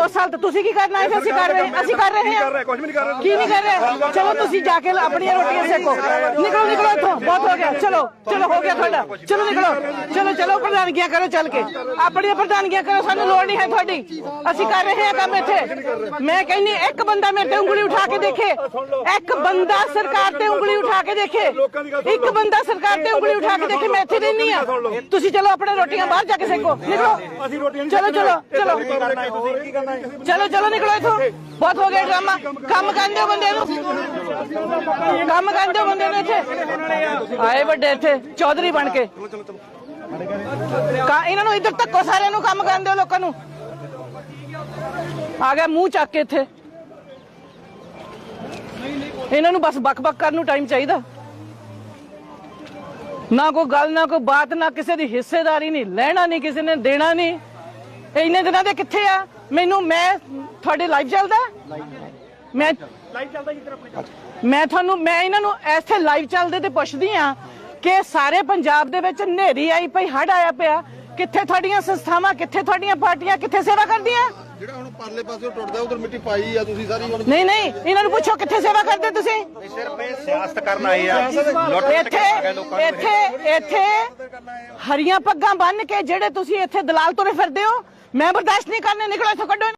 2 ਸਾਲ ਤੋਂ ਤੁਸੀਂ ਕੀ ਕਰਨਾ ਹੈ? ਅਸੀਂ ਕਰ ਰਹੇ ਹਾਂ ਅਸੀਂ ਕਰ ਰਹੇ ਹਾਂ। ਕੁਝ ਵੀ ਨਹੀਂ ਕਰ ਰਹੇ। ਕੀ ਨਹੀਂ ਕਰ ਰਹੇ? ਚਲੋ ਤੁਸੀਂ ਜਾ ਕੇ ਆਪਣੀਆਂ ਰੋਟੀਆਂ ਸੇਕੋ। ਨਿਕਲੋ ਨਿਕਲੋ ਇੱਥੋਂ। ਬਹੁਤ ਹੋ ਗਿਆ। ਚਲੋ ਚਲੋ ਹੋ ਗਿਆ ਤੁਹਾਡਾ। ਚਲੋ ਨਿਕਲੋ। ਚਲੋ ਚਲੋ ਪ੍ਰਧਾਨਗੀਆਂ ਕਰੋ ਚੱਲ ਕੇ। ਆਪਣੀਆਂ ਪ੍ਰਧਾਨਗੀਆਂ ਕਰੋ ਸਾਨੂੰ ਲੋੜ ਨਹੀਂ ਹੈ ਤੁਹਾਡੀ। ਅਸੀਂ ਕਰ ਰਹੇ ਹਾਂ ਕੰਮ ਇੱਥੇ। ਮੈਂ ਕਹਿੰਨੀ ਇੱਕ ਬੰਦਾ ਮੇਰੇ ਤੇ ਉਂਗਲੀ ਉਠਾ ਕੇ ਦੇਖੇ। ਇੱਕ ਬੰਦਾ ਸਰਕਾਰ ਤੇ ਉਂਗਲੀ ਉਠਾ ਕੇ ਦੇਖੇ। ਇੱਕ ਬੰਦਾ ਸਰਕਾਰ ਤੇ ਉਂਗਲੀ ਉਠਾ ਕੇ ਦੇਖੇ ਮੈਂ ਇੱਥੇ ਰਹਿਣੀ ਆ ਤੁਸੀਂ ਚਲੋ ਆਪਣੇ ਰੋਟੀਆਂ ਬਾਹਰ ਜਾ ਕੇ ਸੇਕੋ। ਨਿਕਲੋ ਅਸੀਂ ਰੋਟੀਆਂ ਚਲੋ ਚਲੋ ਚਲੋ। ਤੁਸੀਂ ਕੀ ਕਰਨਾ। ਹੈ ਚਲੋ ਚਲੋ ਨਿਕਲੋ ਇੱਥੋਂ। ਬਹੁਤ ਹੋ ਗਿਆ ਡਰਾਮਾ। ਕੰਮ ਕਰਨ ਦਿਓ ਬੰਦੇ ਨੂੰ। ਕੰਮ ਕਰਨ ਦਿਓ ਬੰਦੇ ਨੂੰ ਇੱਥੇ। ਆਏ ਵੱਡੇ ਇੱਥੇ, ਚੌਧਰੀ ਬਣ ਕੇ। ਕਾ ਇਹਨਾਂ ਨੂੰ ਇੱਧਰ ਧੱਕੋ ਸਾਰਿਆਂ ਨੂੰ ਕੰਮ ਕਰਨ ਦਿਓ ਲੋਕਾਂ ਨੂੰ। ਆ ਗਿਆ ਮੂੰਹ ਚੱਕ ਕੇ ਇੱਥੇ। ਇਹਨਾਂ ਨੂੰ ਬਸ ਬਕ-ਬਕ ਕਰਨ ਨੂੰ ਟਾਈਮ ਚਾਹੀਦਾ। ਨਾ ਕੋਈ ਗੱਲ, ਨਾ ਕੋਈ ਬਾਤ, ਨਾ ਕਿਸੇ ਦੀ ਹਿੱਸੇਦਾਰੀ ਨਹੀਂ, ਲੈਣਾ ਨਹੀਂ, ਕਿਸੇ ਨੇ ਦੇਣਾ ਨਹੀਂ। ਇਹ ਇੰਨੇ ਦਿਨਾਂ ਦੇ ਕਿੱਥੇ ਆ? ਮੈਨੂੰ ਮੈਂ ਤੁਹਾਡੇ ਲਾਈਵ ਚੱਲਦਾ? ਮੈਂ ਲਾਈਵ ਚੱਲਦਾ ਜੀ ਤੇਰਾ ਆਪਣੇ ਮੈਂ ਤੁਹਾਨੂੰ ਮੈਂ ਇਹਨਾਂ ਨੂੰ ਇੱਥੇ ਲਾਈਵ ਚੱਲਦੇ ਤੇ ਪੁੱਛਦੀ ਆ ਕਿ ਸਾਰੇ ਪੰਜਾਬ ਦੇ ਵਿੱਚ ਹਨੇਰੀ ਆਈ ਪਈ ਹੜ ਆਇਆ ਪਿਆ। ਕਿੱਥੇ ਤੁਹਾਡੀਆਂ ਸੰਸਥਾਵਾਂ ਕਿੱਥੇ ਤੁਹਾਡੀਆਂ ਪਾਰਟੀਆਂ ਕਿੱਥੇ ਸੇਵਾ ਕਰਦੀਆਂ? ਜਿਹੜਾ ਹੁਣ ਪਰਲੇ ਪਾਸੇ ਟੁੱਟਦਾ ਉਧਰ ਮਿੱਟੀ ਪਾਈ ਆ ਤੁਸੀਂ ਸਾਰੀ ਹੁਣ। ਨਹੀਂ ਨਹੀਂ ਇਹਨਾਂ ਨੂੰ ਪੁੱਛੋ ਕਿੱਥੇ ਸੇਵਾ ਕਰਦੇ ਤੁਸੀਂ? ਸਿਰਫ ਇਹ ਸਿਆਸਤ ਕਰਨ ਆਏ ਆ। ਇੱਥੇ ਇੱਥੇ ਇੱਥੇ ਹਰੀਆਂ ਪੱਗਾਂ ਬੰਨ ਕੇ ਜਿਹੜੇ ਤੁਸੀਂ ਇੱਥੇ ਦਲਾਲ ਤੁਰੇ ਫਿਰਦੇ ਹੋ ਮੈਂ ਬਰਦਾਸ਼ਤ ਨਹੀਂ ਕਰਨੇ ਨਿਕਲੋ ਇੱਥੋਂ ਕੱਢੋ।